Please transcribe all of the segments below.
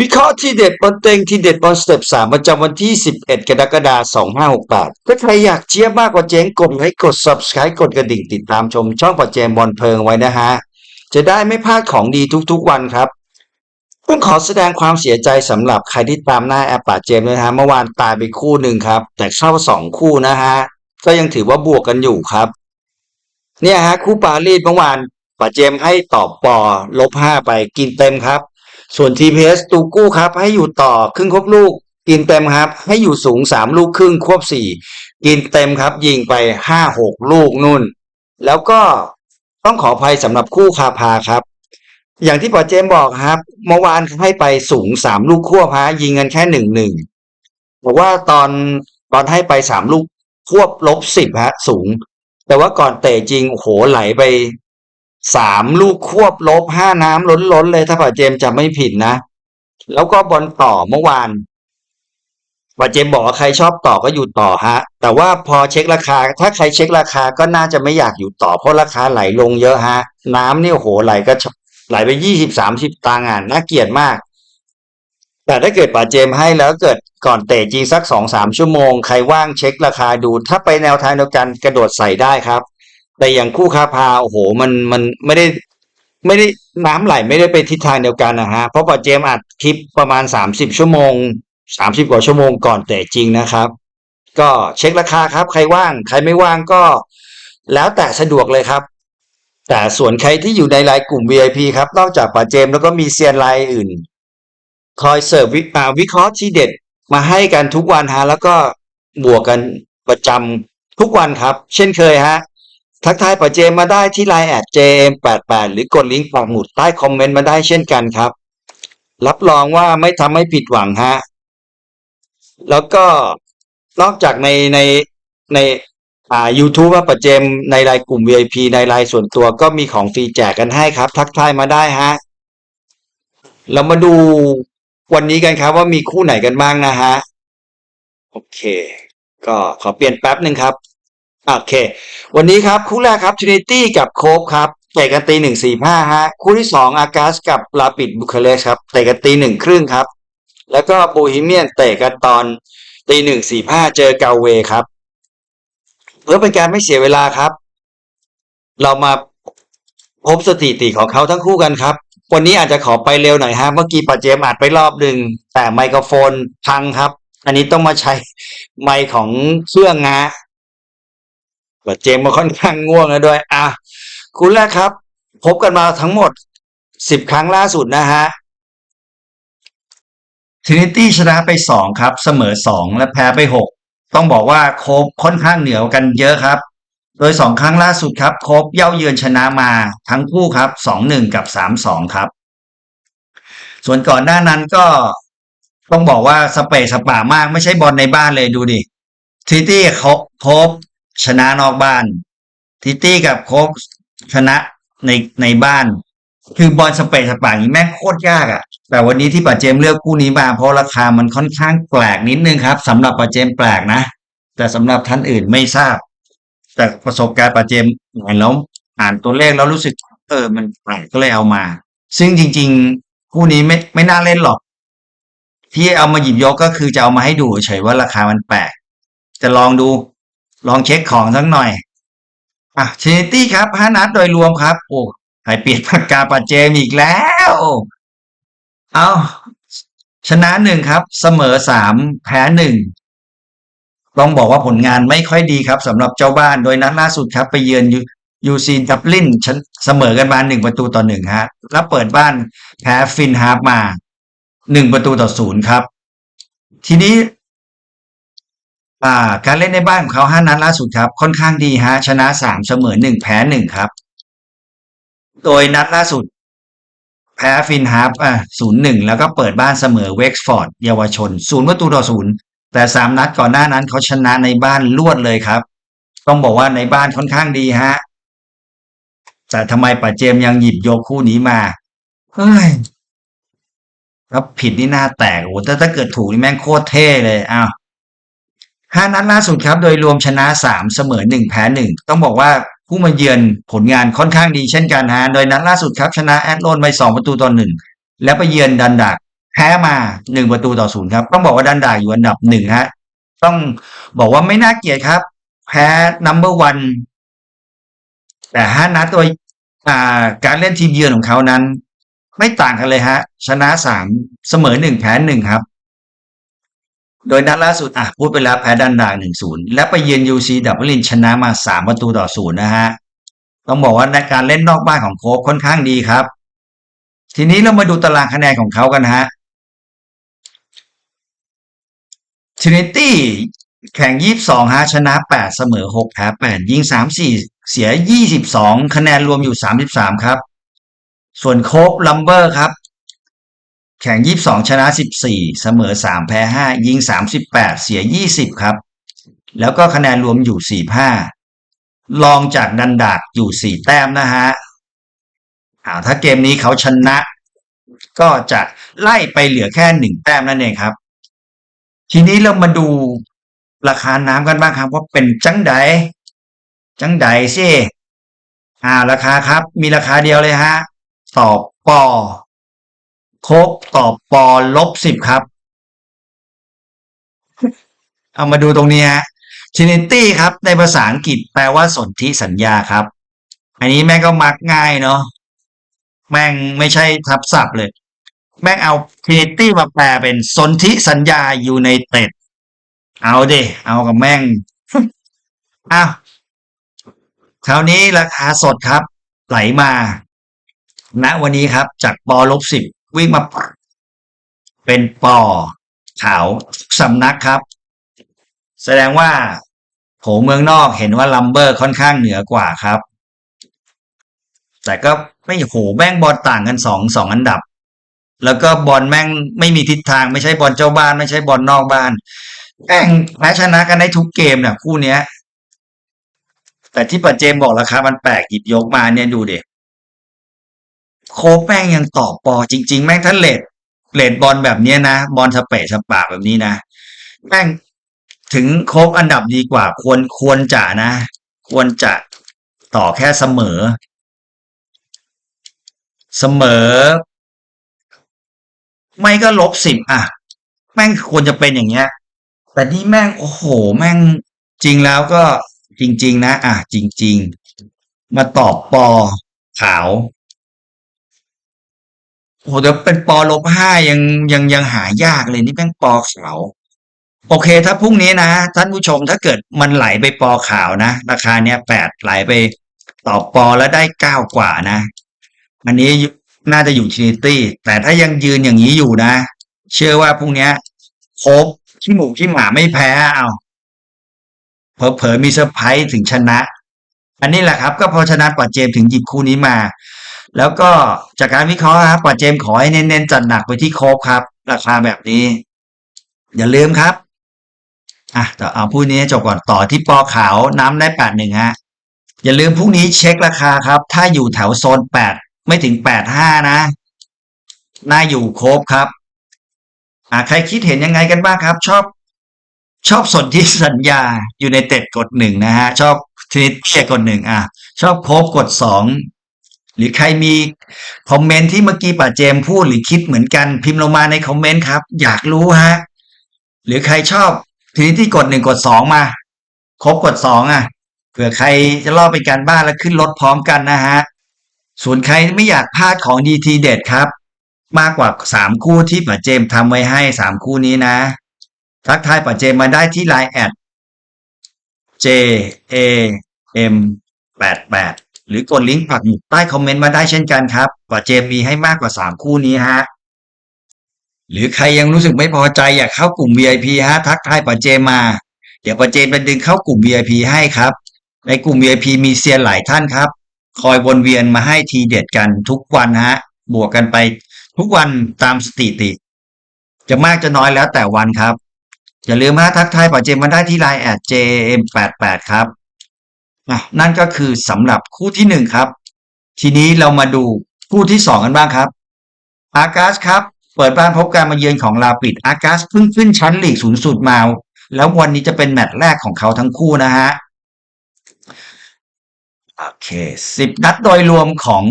วิเคราะห์ทีเด็ดบนเต็งทีเด็ดบนสเต็ปสามประจำวันที่ 11 กรกฎาคม 2568 ถ้าใครอยากเชียร์มากกว่าเจ๊งกดไลค์กด subscribe กดกระดิ่งติดตามชมช่องปัจเจมบอลเพลิงไว้นะฮะ จะได้ไม่พลาดของดีทุกๆวันครับต้องขอแสดงความเสียใจสำหรับใครที่ตามหน้าแอปป่าเจมส์ด้วยนะฮะ เมื่อวานตายไปคู่หนึ่งครับ แต่เข้าสองคู่นะฮะ ก็ยังถือว่าบวกกันอยู่ครับ เนี่ยฮะ คู่ปารีสเมื่อวานป่าเจมให้ตอบปอลบห้าไปกินเต็มครับ ส่วน TPS ตูกู้ครับ ให้อยู่ต่อครึ่งควบลูก กินเต็มครับ ให้อยู่สูงสามลูกครึ่งควบสี่กินเต็มครับ ยิงไปห้าหกลูกนู่น แล้วก็ต้องขออภัยสำหรับคู่คาพาครับ อย่างที่ปอเจมบอกครับ เมื่อวานให้ไปสูงสามลูกควบฮะยิงกันแค่หนึ่งหนึ่งบอกว่าตอนตอนให้ไปสามลูกควบลบสิบฮะ สูง แต่ว่าก่อนเตะจริงโอ้โหไหลไป สามลูกควบลบห้าน้ำล้นล้นๆเลยถ้าปอเจมจำไม่ผิดนะ แล้วก็บอลต่อเมื่อวานปอเจมบอกว่าใครชอบต่อก็อยู่ต่อฮะ แต่ว่าพอเช็คราคา ถ้าใครเช็คราคาก็น่าจะไม่อยากอยู่ต่อเพราะราคาไหลลงเยอะฮะ น้ำนี่โอ้โหไหลก็ไหลไปยี่สิบสามสิบตังอะน่าเกลียดมาก แต่ถ้าเกิดป๋าเจมให้แล้วเกิดก่อนเตะจริงสักสองสามชั่วโมง ใครว่างเช็คราคาดู ถ้าไปแนวทางเดียวกันกระโดดใส่ได้ครับ แต่อย่างคู่คาพาโอ้โห มันมันไม่ได้ ไม่ได้น้ำไหลไม่ได้ไปทิศทางเดียวกันนะฮะเพราะป๋าเจมส์อัดคลิปประมาณสามสิบชั่วโมงสามสิบกว่าชั่วโมงก่อนเตะจริงนะครับ ก็เช็คราคาครับ ใครว่าง ใครไม่ว่างก็ แล้วแต่สะดวกเลยครับ แต่ส่วนใครที่อยู่ในไลน์กลุ่ม VIP ครับ นอกจากป๋าเจมส์แล้วก็มีเซียนไลน์อื่น คอยเสิร์ฟวิวิเคราะห์ที่เด็ดมาให้กันทุกวันฮะแล้วก็บวกกันประจำทุกวันครับ เช่นเคยฮะ ทักทายป๋าเจมมาได้ที่ไลน์แอด JM88 หรือกดลิงก์ปักหมุดใต้คอมเมนต์มาได้เช่นกันครับ รับรองว่าไม่ทำให้ผิดหวังฮะ แล้วก็นอกจากในในในอ่า YouTube ว่าประเจมในรายกลุ่ม VIP ในรายส่วนตัวก็มีของฟรีแจกกันให้ครับ ทักทายมาได้ฮะ เรามาดูวันนี้กันครับ ว่ามีคู่ไหนกันบ้างนะฮะ โอเค ก็ขอเปลี่ยนแป๊บหนึ่งครับ โอเค วันนี้ครับคู่แรกครับ Trinity กับโคบครับเตะกันตีหนึ่งสี่ห้าฮะคู่ที่สองอากาสกับลาปิดบุคเลสครับเตะกันตีหนึ่งครึ่งครับ แล้วก็โบฮีเมียนเตะกันตอนตีหนึ่งสี่ห้าเจอเกาเวครับเพื่อเป็นการไม่เสียเวลาครับ เรามาพบสถิติของเขาทั้งคู่กันครับ วันนี้อาจจะขอไปเร็วหน่อยฮะเมื่อกี้ปาเจมอัดไปรอบหนึ่งแต่ไมโครโฟนพังครับ อันนี้ต้องมาใช้ไมค์ของเครื่องงา ปาเจมมาค่อนข้างง่วงแล้วด้วย อะ คุณแรกครับ พบกันมาทั้งหมดสิบครั้งล่าสุดนะฮะทรินิตี้ชนะไปสองครับ เสมอสองและแพ้ไปหกต้องบอกว่าโคบค่อนข้างเหนือกันเยอะครับ โดยสองครั้งล่าสุดครับ โคบเย่าเยือนชนะมาทั้งคู่ครับสองหนึ่งกับสามสองครับ ส่วนก่อนหน้านั้นก็ต้องบอกว่าสเปซสป่ามากไม่ใช่บอลในบ้านเลยดูดิทรินิตี้โคบโคบ ชนะนอกบ้าน ทิตี้กับโคบชนะในในบ้าน คือบอลสเปซสปางนี้แม่งโคตรยากอะ่ะ แต่วันนี้ที่ป่าเจมเลือกคู่นี้มาเพราะราคามันค่อนข้างแปลกนิดนึงครับสำหรับป่าเจมแปลกนะ แต่สำหรับท่านอื่นไม่ทราบ แต่ประสบการณ์ป่าเจมอ่านแล้วอ่านตัวเลขแล้วรู้สึกเออมันแปลกก็เลยเอามา ซึ่งจริง ๆ คู่นี้ไม่ไม่น่าเล่นหรอก ที่เอามาหยิบยกก็คือจะเอามาให้ดูเฉยๆว่าราคามันแปลกจะลองดู ลองเช็คของสักหน่อย อะเชนตี้ครับห้านัดโดยรวมครับ โอ้ให้เปลี่ยนปากกาปาเจมอีกแล้ว เอาชนะหนึ่งครับ เสมอสามแพ้หนึ่งต้องบอกว่าผลงานไม่ค่อยดีครับสำหรับเจ้าบ้านโดยนัดล่าสุดครับ ไปเยือนยูซีดับลินชนเสมอกันมาหนึ่งประตูต่อหนึ่งฮะ แล้วเปิดบ้านแพ้ฟินฮาร์ฟมาหนึ่งประตูต่อศูนย์ครับ ทีนี้ การเล่นในบ้านของเขาห้านัดล่าสุดครับ ค่อนข้างดีฮะชนะสามเสมอหนึ่งแพ้หนึ่งครับ โดยนัดล่าสุด แพ้ฟินฮาร์ฟอะศูนย์หนึ่งแล้วก็เปิดบ้านเสมอเวกฟอร์ดเยาวชนศูนย์ประตูต่อศูนย์แต่สามนัดก่อนหน้านั้นเขาชนะในบ้านรวดเลยครับ ต้องบอกว่าในบ้านค่อนข้างดีฮะแต่ทำไมป่าเจมยังหยิบยกคู่นี้มาเฮ้ยแล้วผิดนี่หน้าแตกโอ้แต่ถ้าเกิดถูกนี่แม่งโคตรเท่เลยอ้าว ห้านัดล่าสุดครับโดยรวมชนะสามเสมอหนึ่งแพ้หนึ่งต้องบอกว่าผู้มาเยือนผลงานค่อนข้างดีเช่นกันฮะโดยนัดล่าสุดครับชนะแอดโลนไปสองประตูต่อหนึ่งแล้วไปเยือนดันดักแพ้มาหนึ่งประตูต่อศูนย์ครับต้องบอกว่าดันดาอยู่อันดับหนึ่งฮะต้องบอกว่าไม่น่าเกลียดครับ แพ้นัมเบอร์วันแต่ห้านัดโดยการเล่นทีมเยือนของเขานั้น ไม่ต่างกันเลยฮะ ชนะสามเสมอหนึ่งแพ้หนึ่งครับ โดยนัดล่าสุดอะพูดไปแล้วแพ้ดันดาหนึ่งศูนย์และไปเยือนยูซีดับเบิลินชนะมาสามประตูต่อศูนย์นะฮะต้องบอกว่าในการเล่นนอกบ้านของโค้ชค่อนข้างดีครับ ทีนี้เรามาดูตารางคะแนนของเขากันฮะทินิตี้แข่งยี่สิบสองฮะชนะแปดเสมอหกแพ้แปดยิงสามสี่เสียยี่สิบสองคะแนนรวมอยู่สามสิบสามครับ ส่วนโคบลัมเบอร์ครับ แข่งยี่สิบสองชนะสิบสี่เสมอสามแพ้ห้ายิงสามสิบแปดเสียยี่สิบครับ แล้วก็คะแนนรวมอยู่สี่ห้ารองจากดันดากอยู่สี่แต้มนะฮะอ่าถ้าเกมนี้เขาชนะ ก็จะไล่ไปเหลือแค่หนึ่งแต้มนั่นเองครับ ทีนี้เรามาดูราคาน้ำกันบ้างครับ ว่าเป็นจังไดจังไดสิอ่าราคาครับ มีราคาเดียวเลยฮะต่อปอ โคกต่อปอลบสิบครับ เอามาดูตรงนี้ฮะ Trinity ครับ ในภาษาอังกฤษแปลว่าสนธิสัญญาครับ อันนี้แม่งก็มักง่ายเนาะแม่งไม่ใช่ทับศัพท์เลย แม่งเอา Trinity มาแปลเป็นสนธิสัญญาอยู่ในเต็ดเอาเดเอากับแม่งอ้าวคราวนี้ราคาสดครับ ไหลมาณวันนี้ครับ จากปอลบสิบ วิ่งมาเป็นปอขาวสำนักครับ แสดงว่าโผเมืองนอกเห็นว่าลัมเบอร์ค่อนข้างเหนือกว่าครับ แต่ก็ไม่โหแม่งบอลต่างกันสองสองอันดับ แล้วก็บอลแม่งไม่มีทิศทางไม่ใช่บอลเจ้าบ้าน ไม่ใช่บอลนอกบ้านแม่งแพ้ชนะกันได้ทุกเกมเนี่ยคู่เนี้ย แต่ที่ปัจเจมบอกราคามันแปลกหยิบยกมาเนี่ยดูเด็ โคบแม่งยังต่อปอจริง ๆ แม่งท่านเลดเลดบอลแบบเนี้ยนะ บอลสเปะสปากแบบนี้นะ แม่งถึงโคบอันดับดีกว่า ควรควรจะนะ ควรจะต่อแค่เสมอ เสมอ ไม่ก็ลบสิบอะ แม่งควรจะเป็นอย่างเงี้ย แต่นี่แม่งโอ้โห แม่งจริงแล้วก็จริง ๆ นะ อะ จริง ๆ มาตอบปอขาว โอ้โหแต่เป็นปอลบห้ายังยังยังหายากเลยนี่แม่งปอขาวโอเค ถ้าพรุ่งนี้นะท่านผู้ชมถ้าเกิดมันไหลไปปอขาวนะ ราคาเนี้ยแปดไหลไปต่อปอแล้วได้เก้ากว่านะอันนี้น่าจะอยู่ทรินิตี้แต่ถ้ายังยืนอย่างนี้อยู่นะ เชื่อว่าพรุ่งนี้โคบที่หมูที่หมาไม่แพ้เอาเผลอๆมีเซอร์ไพรส์ถึงชนะ อันนี้แหละครับ ก็พอชนะปัดเจมถึงหยิบคู่นี้มา แล้วก็จากการวิเคราะห์ครับปัดเจมส์ขอให้เน้นๆจัดหนักไปที่โคบครับ ราคาแบบนี้ อย่าลืมครับอะต่อเอาพูดนี้จบก่อนต่อที่ปอขาวน้ำได้แปดหนึ่งฮะอย่าลืมพรุ่งนี้เช็คราคาครับ ถ้าอยู่แถวโซนแปดไม่ถึงแปดห้านะน่าอยู่ครบครับอ่าใครคิดเห็นยังไงกันบ้างครับ ชอบ ชอบสนที่สัญญาอยู่ในเต็ดกดหนึ่งนะฮะ ชอบทวิตเตียกดหนึ่งอะ ชอบโคบกดสอง หรือใครมีคอมเมนต์ที่เมื่อกี้ป่าเจมพูดหรือคิดเหมือนกันพิมพ์ลงมาในคอมเมนต์ครับ อยากรู้ฮะ หรือใครชอบทีนี้ที่กดหนึ่งกดสองมา ครบกดสองอะเผื่อใครจะล่อไปการบ้านแล้วขึ้นรถพร้อมกันนะฮะ ส่วนใครไม่อยากพลาดของดีทีเด็ดครับ มากกว่าสามคู่ที่ป๋าเจมทำไว้ให้สามคู่นี้นะ ทักทายป๋าเจมมาได้ที่ไลน์แอด J A M แปดแปด หรือกดลิงก์ปักหมุดใต้คอมเมนต์มาได้เช่นกันครับป๋าเจมมีให้มากกว่าสามคู่นี้ฮะหรือใครยังรู้สึกไม่พอใจอยากเข้ากลุ่ม VIP ฮะทักทายป๋าเจมมา เดี๋ยวป๋าเจมไปดึงเข้ากลุ่ม VIP ให้ครับ ในกลุ่ม VIP มีเซียนหลายท่านครับ คอยวนเวียนมาให้ทีเด็ดกันทุกวันฮะ บวกกันไปทุกวันตามสถิติ จะมากจะน้อยแล้วแต่วันครับ อย่าลืมฮะทักทายป๋าเจมมาได้ที่ไลน์แอด JM88 ครับ นั่นก็คือสำหรับคู่ที่หนึ่งครับ ทีนี้เรามาดูคู่ที่สองกันบ้างครับ อากาสครับ เปิดบ้านพบการมาเยือนของลาปิด อากาสเพิ่งขึ้นชั้นลีกสูงสุดมา แล้ววันนี้จะเป็นแมตช์แรกของเขาทั้งคู่นะฮะ โอเคสิบนัดโดยรวมของ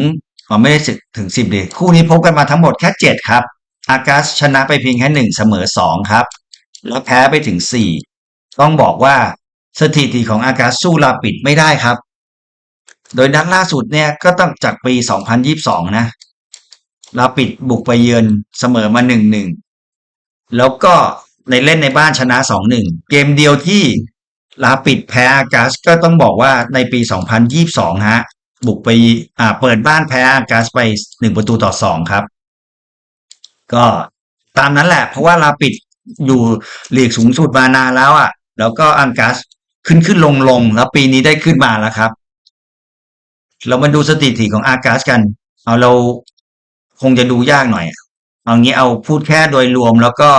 อ๋อไม่ได้สิถึงสิบดิคู่นี้พบกันมาทั้งหมดแค่เจ็ดครับ อากัสชนะไปเพียงแค่หนึ่งเสมอสองครับ แล้วแพ้ไปถึงสี่ต้องบอกว่า สถิติของอากัสสู้ลาปิดไม่ได้ครับ โดยนัดล่าสุดเนี่ยก็ต้องจากปี 2022 นะลาปิดบุกไปเยือนเสมอมาหนึ่งหนึ่งแล้วก็ในเล่นในบ้านชนะสองหนึ่งเกมเดียวที่ลาปิดแพ้อากัสก็ต้องบอกว่าในปี 2022 ฮะ บุกไปอ่าเปิดบ้านแพ้อากัสไปหนึ่งประตูต่อสองครับ ก็ตามนั้นแหละ เพราะว่าลาปิดอยู่หลีกสูงสุดมานานแล้วอะ แล้วก็อังกัส ขึ้นขึ้นลงลงแล้วปีนี้ได้ขึ้นมาแล้วครับ เรามาดูสถิติของอากัสกัน เอาเราคงจะดูยากหน่อยเอางี้เอาพูดแค่โดยรวมแล้วก็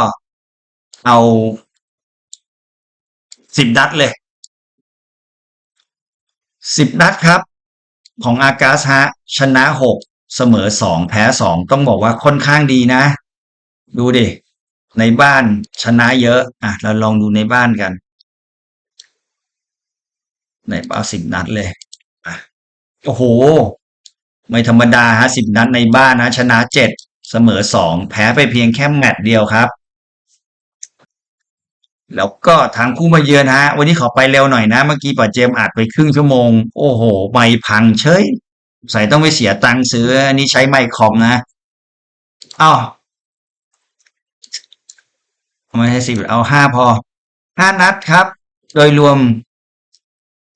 เอาสิบนัดเลยสิบนัดครับ ของอากาสฮะชนะหกเสมอสองแพ้สองต้องบอกว่าค่อนข้างดีนะ ดูดิในบ้านชนะเยอะ อะ เราลองดูในบ้านกัน ในเอาสิบนัดเลยโอ้โห ไม่ธรรมดาฮะสิบนัดในบ้านนะชนะเจ็ดเสมอสองแพ้ไปเพียงแค่แมตช์เดียวครับ แล้วก็ทางคู่มาเยือนฮะ วันนี้ขอไปเร็วหน่อยนะ เมื่อกี้ป่าเจมอัดไปครึ่งชั่วโมง โอ้โหไม่พังเฉยใส่ต้องไปเสียตังค์ซื้ออันนี้ใช้ไมค์คอมนะอ้าวไม่ให้สิบเอาห้าพอห้านัดครับ โดยรวม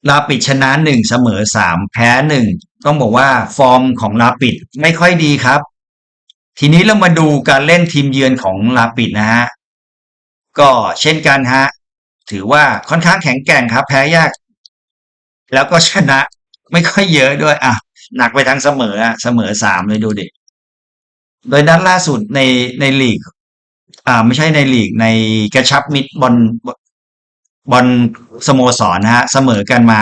ลาปิดชนะหนึ่งเสมอสามแพ้หนึ่งต้องบอกว่าฟอร์มของลาปิดไม่ค่อยดีครับ ทีนี้เรามาดูการเล่นทีมเยือนของลาปิดนะฮะก็เช่นกันฮะถือว่าค่อนข้างแข็งแกร่งครับ แพ้ยาก แล้วก็ชนะไม่ค่อยเยอะด้วยอะหนักไปทั้งเสมออะเสมอสามเลยดูดิโดยนัดล่าสุดในในลีก อ่า ไม่ใช่ในลีกในกระชับมิตรบอล บอลสโมสรนะฮะเสมอกันมา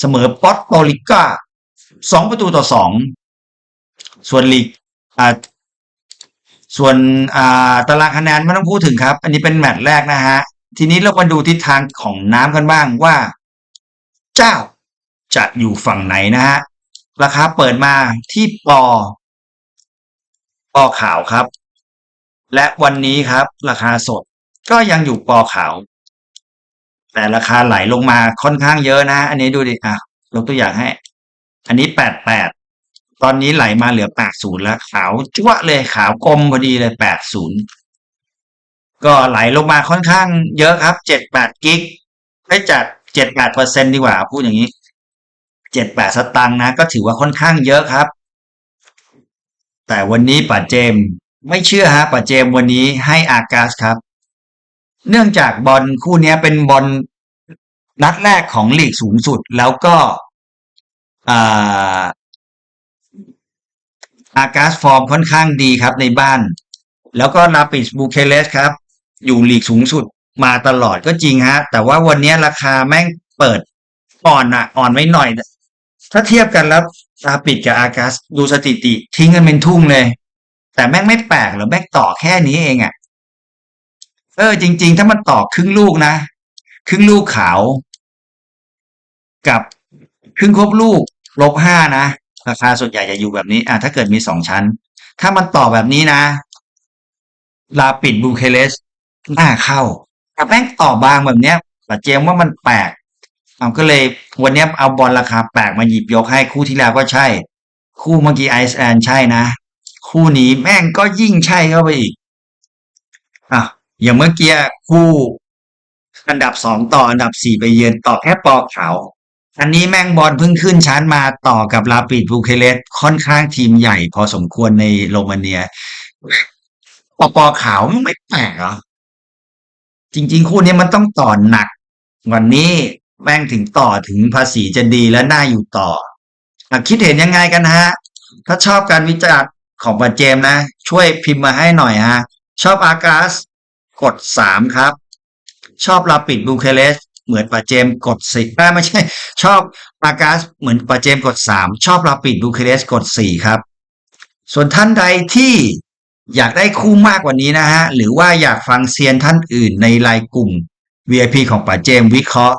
เสมอปอตโตลิก้าสองประตูต่อสองส่วนลีกอ่าส่วนอ่าตารางคะแนนไม่ต้องพูดถึงครับ อันนี้เป็นแมตช์แรกนะฮะ ทีนี้เรามาดูทิศทางของน้ำกันบ้างว่า เจ้าจะอยู่ฝั่งไหนนะฮะ ราคาเปิดมาที่ปอปอขาวครับ และวันนี้ครับ ราคาสดก็ยังอยู่ปอขาว แต่ราคาไหลลงมาค่อนข้างเยอะนะ อันนี้ดูดิอะยกตัวอย่างให้ อันนี้แปดแปดตอนนี้ไหลมาเหลือแปดศูนย์แล้วขาวจั่วเลยขาวกลมพอดีเลยแปดศูนย์ก็ไหลลงมาค่อนข้างเยอะครับเจ็ดแปดกิกไม่จัดเจ็ดแปดเปอร์เซ็นดีกว่าพูดอย่างนี้เจ็ดแปดสตังค์นะ ก็ถือว่าค่อนข้างเยอะครับ แต่วันนี้ป่าเจมไม่เชื่อฮะป่าเจมวันนี้ให้อากาสครับ เนื่องจากบอลคู่นี้เป็นบอลนัดแรกของลีกสูงสุด แล้วก็อาอากาสฟอร์มค่อนข้างดีครับในบ้าน แล้วก็นาปิสบูเคเลสครับ อยู่ลีกสูงสุดมาตลอดก็จริงฮะ แต่ว่าวันนี้ราคาแม่งเปิดอ่อนอะอ่อนไว้หน่อย ถ้าเทียบกันแล้วนาปิดกับอากาสดูสถิติ ทิ้งกันเป็นทุ่งเลย แต่แม่งไม่แปลกหรอแม่งต่อแค่นี้เองอะ เออ จริง ๆ ถ้ามันต่อครึ่งลูกนะครึ่งลูกขาว กับครึ่งครบลูกลบห้านะราคาส่วนใหญ่จะอยู่แบบนี้ อะถ้าเกิดมีสองชั้น ถ้ามันต่อแบบนี้นะลาปิดบูเคเลสหน้าเข้าแต่แม่งต่อบางแบบเนี้ยปัจเจมว่ามันแปลกเอาก็เลยวันนี้เอาบอลราคาแปลกมาหยิบยกให้คู่ที่แล้วก็ใช่ คู่เมื่อกี้ไอซ์แอนใช่นะ คู่นี้แม่งก็ยิ่งใช่เข้าไปอีกอะ อย่างเมื่อกี้คู่อันดับสองต่ออันดับสี่ไปเยือนต่อแค่ปอขาวอันนี้แมงบอลเพิ่งขึ้นชั้นมาต่อกับลาปิดบูเคเลสค่อนข้างทีมใหญ่พอสมควรในโรมาเนียปอปอขาวมันไม่แปลกหรอ จริง ๆ คู่นี้มันต้องต่อหนัก วันนี้แม่งถึงต่อถึงภาษีจะดีและน่าอยู่ต่ออคิดเห็นยังไงกันฮะ ถ้าชอบการวิจารณ์ของปัจเจมนะ ช่วยพิมพ์มาให้หน่อยฮะ ชอบอากาส กดสามครับ ชอบลาปิดบูเคเลสเหมือนปัจเจมส์กดสิบไม่ใช่ ชอบอากาสเหมือนปัจเจมส์กดสามชอบลาปิดบูเคเลสกดสี่ครับ ส่วนท่านใดที่อยากได้คู่มากกว่านี้นะฮะ หรือว่าอยากฟังเซียนท่านอื่นในไลน์กลุ่ม VIP ของป๋าเจมส์วิเคราะห์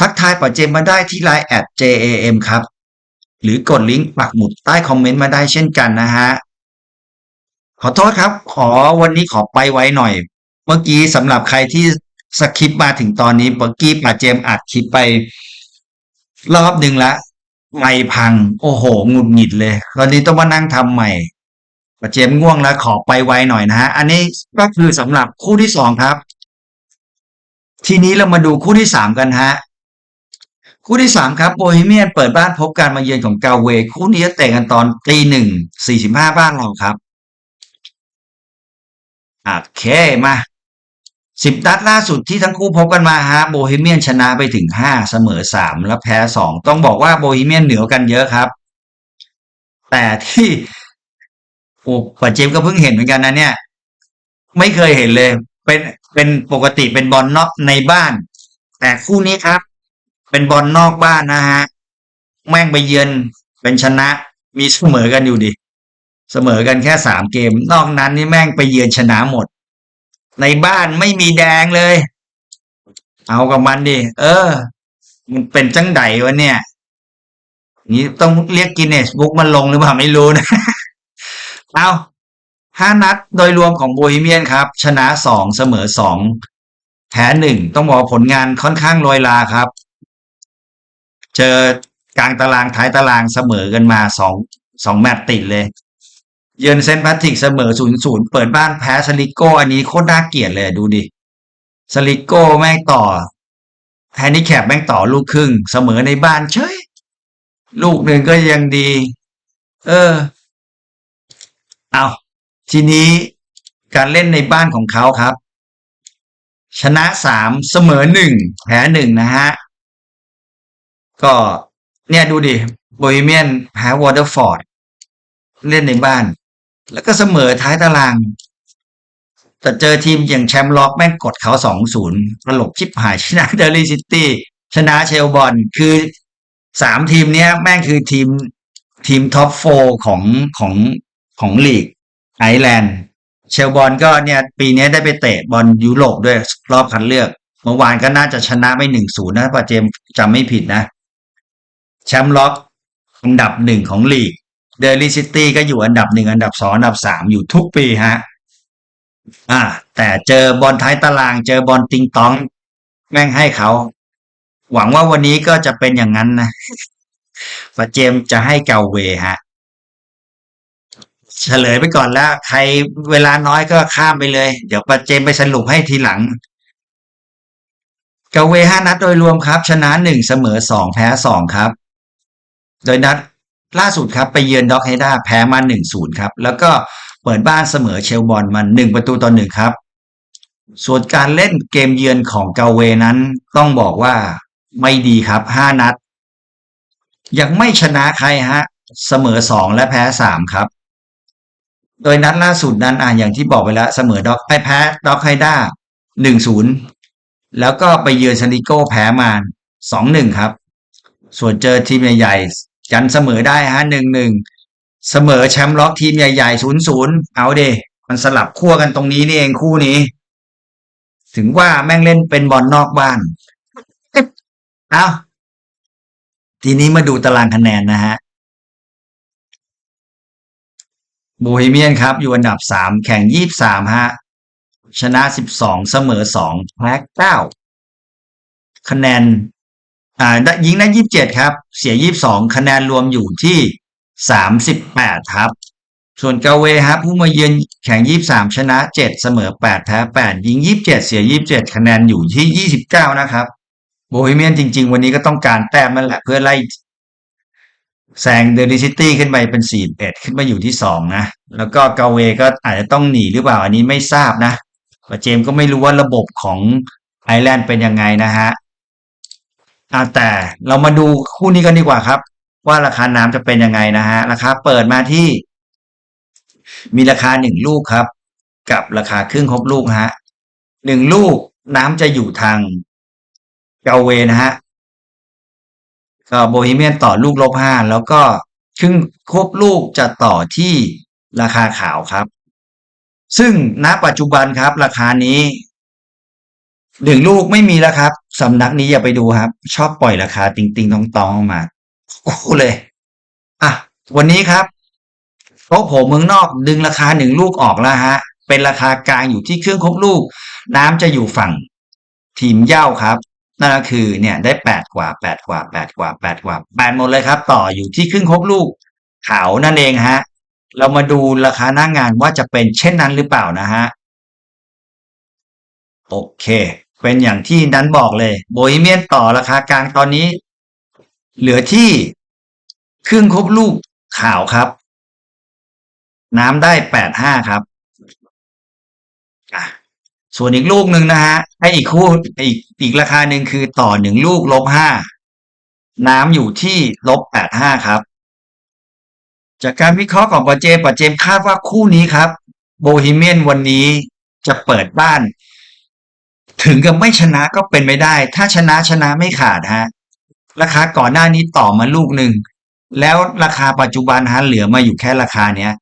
ทักทายป๋าเจมส์มาได้ที่ไลน์แอด JAM ครับ หรือกดลิงก์ปักหมุดใต้คอมเมนต์มาได้เช่นกันนะฮะ ขอโทษครับ ขอวันนี้ขอไปไว้หน่อย เมื่อกี้สำหรับใครที่สคิปมาถึงตอนนี้เมื่อกี้ป่าเจมส์อัดคลิปไป รอบหนึ่งละไม่พัง โอ้โหงุดหงิดเลย ตอนนี้ต้องมานั่งทำใหม่ป่าเจมส์ง่วงแล้วขอไปไวหน่อยนะฮะ อันนี้ก็คือสำหรับคู่ที่สองครับ ทีนี้เรามาดูคู่ที่สามกันฮะคู่ที่สามครับโบฮีเมียนเปิดบ้านพบการมาเยือนของกาเว คู่นี้จะเตะกันตอนตีหนึ่งสี่สิบห้าบ้านเราครับโอเคมา สิบนัดล่าสุดที่ทั้งคู่พบกันมาฮะโบฮีเมียนชนะไปถึงห้าเสมอสามแล้วแพ้สองต้องบอกว่าโบฮีเมียนเหนือกันเยอะครับ แต่ที่โอ้ปัจเจมส์ก็เพิ่งเห็นเหมือนกันนะเนี่ย ไม่เคยเห็นเลย เป็นเป็นปกติเป็นบอลนอกในบ้าน แต่คู่นี้ครับ เป็นบอลนอกบ้านนะฮะ แม่งไปเยือนเป็นชนะ มีเสมอกันอยู่ดิเสมอกันแค่สามเกม นอกนั้นนี่แม่งไปเยือนชนะหมด ในบ้านไม่มีแดงเลย เอากับมันดิ เออ มันเป็นจังไดวะเนี่ย นี่ต้องเรียกกินเนสบุ๊กมันลงหรือเปล่าไม่รู้นะ เอาห้านัดโดยรวมของโบฮีเมียนครับ ชนะสองเสมอสองแพ้หนึ่งต้องบอกผลงานค่อนข้างลอยลาครับ เจอกลางตารางท้ายตารางเสมอกันมาสองสองแมตช์ติดเลย เยือนเซนต์แพทริกเสมอศูนย์ศูนย์เปิดบ้านแพ้สลิโก้อันนี้โคตรน่าเกลียดเลยดูดิสลิโก้แม่งต่อแฮนดิแคปแม่งต่อลูกครึ่ง เสมอในบ้านเฉยลูกหนึ่งก็ยังดี เออ เอาทีนี้การเล่นในบ้านของเขาครับ ชนะสามเสมอหนึ่งแพ้หนึ่งนะฮะ ก็เนี่ยดูดิโบฮีเมียนแพ้วอเตอร์ฟอร์ด เล่นในบ้าน แล้วก็เสมอท้ายตาราง แต่เจอทีมอย่างแชมป์ล็อกแม่งกดเขาสองศูนย์ตลกชิบหายชนะเดลี่ซิตี้ชนะเชลบอลคือสามทีมเนี้ย แม่งคือทีมทีมท็อปโฟของของของลีกไอร์แลนด์เชลบอลก็เนี่ย ปีนี้ได้ไปเตะบอลยุโรปด้วยรอบคัดเลือก เมื่อวานก็น่าจะชนะไปหนึ่งศูนย์นะถ้าเจมจำไม่ผิดนะ แชมป์ล็อกอันดับหนึ่งของลีก เดลี่ซิตี้ก็อยู่อันดับหนึ่งอันดับสองอันดับสามอยู่ทุกปีฮะ อ่า แต่เจอบอลท้ายตาราง เจอบอลติงตอง แม่งให้เขา หวังว่าวันนี้ก็จะเป็นอย่างนั้นนะปาเจมจะให้เกาเวฮะ เฉลยไปก่อนแล้ว ใครเวลาน้อยก็ข้ามไปเลย เดี๋ยวปาเจมไปสรุปให้ทีหลังเกาเวห้านัดโดยรวมครับ ชนะหนึ่งเสมอสองแพ้สองครับ โดยนัด ล่าสุดครับไปเยือนด็อกเฮด้าแพ้มาหนึ่งศูนย์ครับ แล้วก็เปิดบ้านเสมอเชลบอลมาหนึ่งประตูต่อหนึ่งครับ ส่วนการเล่นเกมเยือนของเกาเวนั้น ต้องบอกว่าไม่ดีครับห้านัด ยังไม่ชนะใครฮะ เสมอสองและแพ้สามครับ โดยนัดล่าสุดนั้นอ่าอย่างที่บอกไปแล้วเสมอด็อกไอแพ้ด็อกไฮด้าหนึ่งศูนย์แล้วก็ไปเยือนซานิโก้แพ้มาสองหนึ่งครับ ส่วนเจอทีมใหญ่ๆ ยันเสมอได้ฮะหนึ่งหนึ่งเสมอแชมป์ล็อกทีมใหญ่ๆศูนย์ศูนย์เอาเดมันสลับขั้วกันตรงนี้นี่เองคู่นี้ ถึงว่าแม่งเล่นเป็นบอลนอกบ้านเอาทีนี้มาดูตารางคะแนนนะฮะโบฮีเมียนครับ อยู่อันดับสามแข่งยี่บสามฮะ ชนะสิบสองเสมอสองแพ้เก้าคะแนน อ่ายิงได้ยี่สิบเจ็ดครับ เสียยี่บสองคะแนนรวมอยู่ที่สามสิบแปดครับ ส่วนเกาเวครับผู้มาเยือนแข่งยี่สามชนะเจ็ดเสมอแปดแพ้แปดยิงยี่บเจ็ดเสียยี่บเจ็ดคะแนนอยู่ที่ยี่สิบเก้านะครับ โบฮีเมียนจริง ๆ วันนี้ก็ต้องการแต้มนั่นแหละเพื่อไล่แซงเดลิซิตี้ขึ้นไปเป็นสี่เอ็ดขึ้นมาอยู่ที่สองนะ แล้วก็เกาเวก็อาจจะต้องหนีหรือเปล่าอันนี้ไม่ทราบนะเจมก็ไม่รู้ว่าระบบของไอร์แลนด์เป็นยังไงนะฮะ อ่าแต่เรามาดูคู่นี้กันดีกว่าครับ ว่าราคาน้ำจะเป็นยังไงนะฮะ ราคาเปิดมาที่ มีราคาหนึ่งลูกครับ กับราคาครึ่งครบลูกฮะหนึ่งลูกน้ำจะอยู่ทางเกาเวนะฮะก็โบฮีเมียนต่อลูกลบห้าแล้วก็ครึ่งครบลูกจะต่อที่ราคาขาวครับ ซึ่งณปัจจุบันครับ ราคานี้ หนึ่งลูกไม่มีแล้วครับสำนักนี้อย่าไปดูครับ ชอบปล่อยราคาติงติงตองตองมาโอ้เลย อะ วันนี้ครับโต๊ะโผเมืองนอกดึงราคาหนึ่งลูกออกแล้วฮะ เป็นราคากลางอยู่ที่เครื่องครบลูก น้ำจะอยู่ฝั่งทีมเย้าครับนั่นก็คือเนี่ยได้แปดกว่าแปดกว่าแปดกว่าแปดกว่าแปดหมดเลยครับ ต่ออยู่ที่ครึ่งครบลูกขาวนั่นเองฮะ เรามาดูราคาหน้างงานว่าจะเป็นเช่นนั้นหรือเปล่านะฮะ โอเค เป็นอย่างที่นั้นบอกเลย โบฮีเมียนต่อราคากลางตอนนี้ เหลือที่ครึ่งครบลูกขาวครับ น้ำได้แปดห้าครับส่วนอีกลูกหนึ่งนะฮะให้อีกคู่อีกอีกราคาหนึ่งคือต่อหนึ่งลูกลบห้าน้ำอยู่ที่ลบแปดห้าครับ จากการวิเคราะห์ของปอเจปอเจมคาดว่าคู่นี้ครับ โบฮีเมียนวันนี้จะเปิดบ้าน ถึงกับไม่ชนะก็เป็นไม่ได้ ถ้าชนะชนะไม่ขาดฮะ ราคาก่อนหน้านี้ต่อมาลูกหนึ่ง แล้วราคาปัจจุบันฮะเหลือมาอยู่แค่ราคาเนี้ย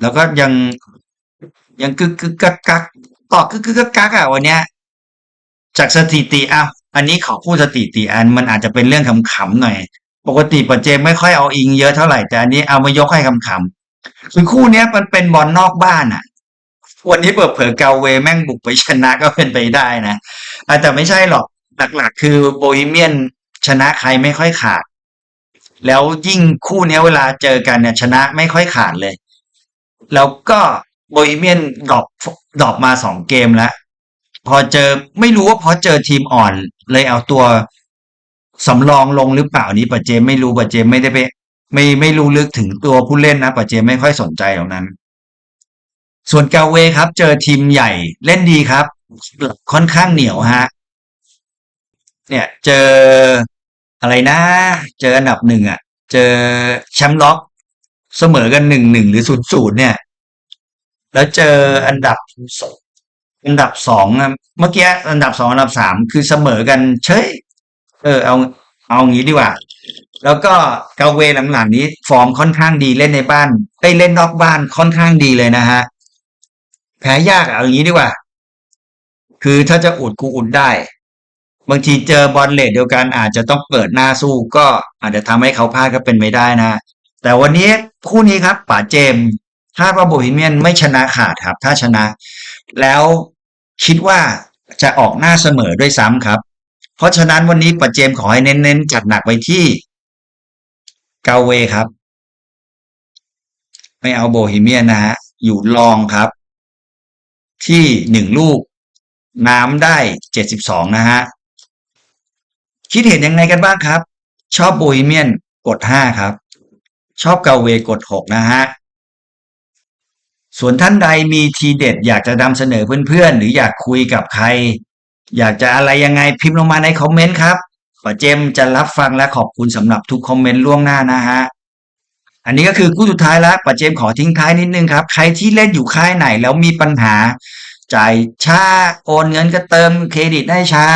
แล้วก็ยังยังกึกกึกกักกักต่อกึกกึกกักกักอะวันเนี้ย จากสถิติอะอันนี้ขอพูดสถิติอันมันอาจจะเป็นเรื่องขำๆหน่อย ปกติปัจเจไม่ค่อยเอาอิงเยอะเท่าไหร่แต่อันนี้เอามายกให้ขำๆคือคู่เนี้ยมันเป็นบอลนอกบ้านอะ วันนี้เปิดเผยเกาเวแม่งบุกไปชนะก็เป็นไปได้นะอแต่ไม่ใช่หรอกหลักๆ คือโบฮีเมียนชนะใครไม่ค่อยขาด แล้วยิ่งคู่เนี้ยเวลาเจอกันเนี่ยชนะไม่ค่อยขาดเลย แล้วก็โบฮีเมียนดรอปดรอปมาสองเกมแล้ว พอเจอไม่รู้ว่าพราะเจอทีมอ่อน เลยเอาตัวสำรองลงหรือเปล่านี้ปัจเจมไม่รู้ปัจเจมไม่ได้ไปไม่ไม่รู้ลึกถึงตัวผู้เล่นนะปัจเจมไม่ค่อยสนใจตรงนั้น ส่วนกาเวครับเจอทีมใหญ่เล่นดีครับ ค่อนข้างเหนียวฮะเนี่ยเจออะไรนะ เจออันดับหนึ่งอะ เจอแชมป์ล็อกเสมอกันหนึ่งหนึ่งหรือศูนย์ศูนย์เนี่ย แล้วเจออันดับสองอันดับสองอะเมื่อกี้อันดับสองอันดับสามคือเสมอกันเฉยเออเอาเอางี้ดีกว่า แล้วก็กาเวหลังๆนี้ ฟอร์มค่อนข้างดีเล่นในบ้านได้เล่นนอกบ้านค่อนข้างดีเลยนะฮะ แพ้ยากอะเอาอย่างนี้ดีกว่า คือถ้าจะอุดกูอุดได้ บางทีเจอบอลเลดเดียวกันอาจจะต้องเปิดหน้าสู้ก็อาจจะทำให้เขาพลาดก็เป็นไม่ได้นะ แต่วันนี้คู่นี้ครับป๋าเจมส์คาดว่าโบฮีเมียนไม่ชนะขาดครับ ถ้าชนะ แล้วคิดว่าจะออกหน้าเสมอด้วยซ้ำครับ เพราะฉะนั้นวันนี้ป๋าเจมขอให้เน้นๆจัดหนักไปที่เกาเวครับ ไม่เอาโบฮีเมียนนะฮะอยู่ลองครับ ที่หนึ่งลูกน้ำได้เจ็ดสิบสองนะฮะ คิดเห็นยังไงกันบ้างครับ ชอบโบฮีเมียนกดห้าครับ ชอบเกาเวกดหกนะฮะ ส่วนท่านใดมีทีเด็ด อยากจะนำเสนอเพื่อนๆ หรืออยากคุยกับใคร อยากจะอะไรยังไงพิมพ์ลงมาในคอมเมนต์ครับป๋าเจมจะรับฟังและขอบคุณสำหรับทุกคอมเมนต์ล่วงหน้านะฮะ อันนี้ก็คือคู่สุดท้ายแล้วป๋าเจมขอทิ้งท้ายนิดนึงครับ ใครที่เล่นอยู่ค่ายไหนแล้วมีปัญหา จ่ายช้าโอนเงินก็เติมเครดิตได้ช้า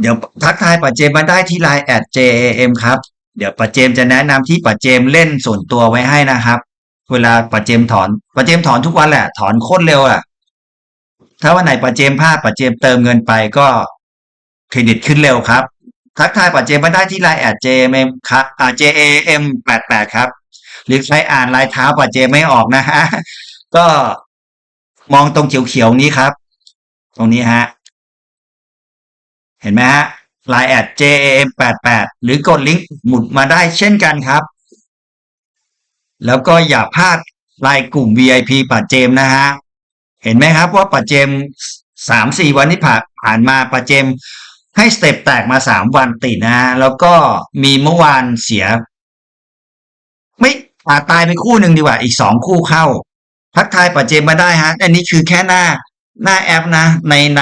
เดี๋ยวทักทายป๋าเจมมาได้ที่ไลน์แอด JAM ครับ เดี๋ยวป๋าเจมจะแนะนำที่ป๋าเจมเล่นส่วนตัวไว้ให้นะครับ เวลาป๋าเจมถอนป๋าเจมถอนทุกวันแหละ ถอนโคตรเร็วอะ ถ้าวันไหนป๋าเจมพลาดป๋าเจมเติมเงินไปก็เครดิตขึ้นเร็วครับ ทักทายป๋าเจมมาได้ที่ไลน์แอด JAM ครับอ่า JAM แปดแปดครับ หรือใครอ่านลายเท้าป๋าเจมไม่ออกนะฮะ ก็มองตรงเขียวๆนี้ครับ ตรงนี้ฮะ เห็นไหมฮะ Line แอด JAM แปดแปดหรือกดลิงก์หมุดมาได้เช่นกันครับ แล้วก็อย่าพลาดไลน์กลุ่ม VIP ปัดเจมนะฮะ เห็นไหมครับว่าปัดเจมสามสี่วันที่ผ่านผ่านมาปัดเจม ให้สเต็ปแตกมาสามวันติดนะแล้วก็มีเมื่อวานเสีย ไม่อาตายไปคู่หนึ่งดีกว่า อีกสองคู่เข้าทักทายปัจเจมมาได้ฮะ อันนี้คือแค่หน้าหน้าแอปนะ ในใน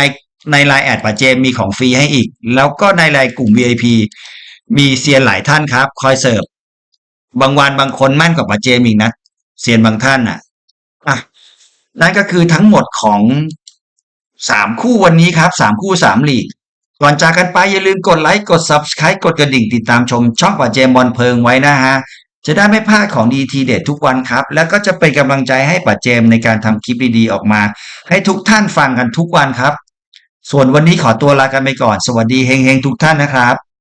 ในไลน์แอดปัจเจมมีของฟรีให้อีก แล้วก็ในไลน์กลุ่ม VIP มีเซียนหลายท่านครับ คอยเสิร์ฟบางวันบางคนมั่นกว่าปัจเจมอีกนะเซียนบางท่านอะอะนั่นก็คือทั้งหมดของสามคู่วันนี้ครับสามคู่สามลีก ก่อนจากกันไปอย่าลืมกดไลค์กด Subscribe กดกระดิ่งติดตามชมช่องปัจเจมบอลเพลิงไว้นะฮะ จะได้ไม่พลาดของดีทีเด็ดทุกวันครับ แล้วก็จะเป็นกำลังใจให้ปัจเจมในการทำคลิปดีๆออกมา ให้ทุกท่านฟังกันทุกวันครับ ส่วนวันนี้ขอตัวลากันไปก่อน สวัสดีเฮงๆทุกท่านนะครับ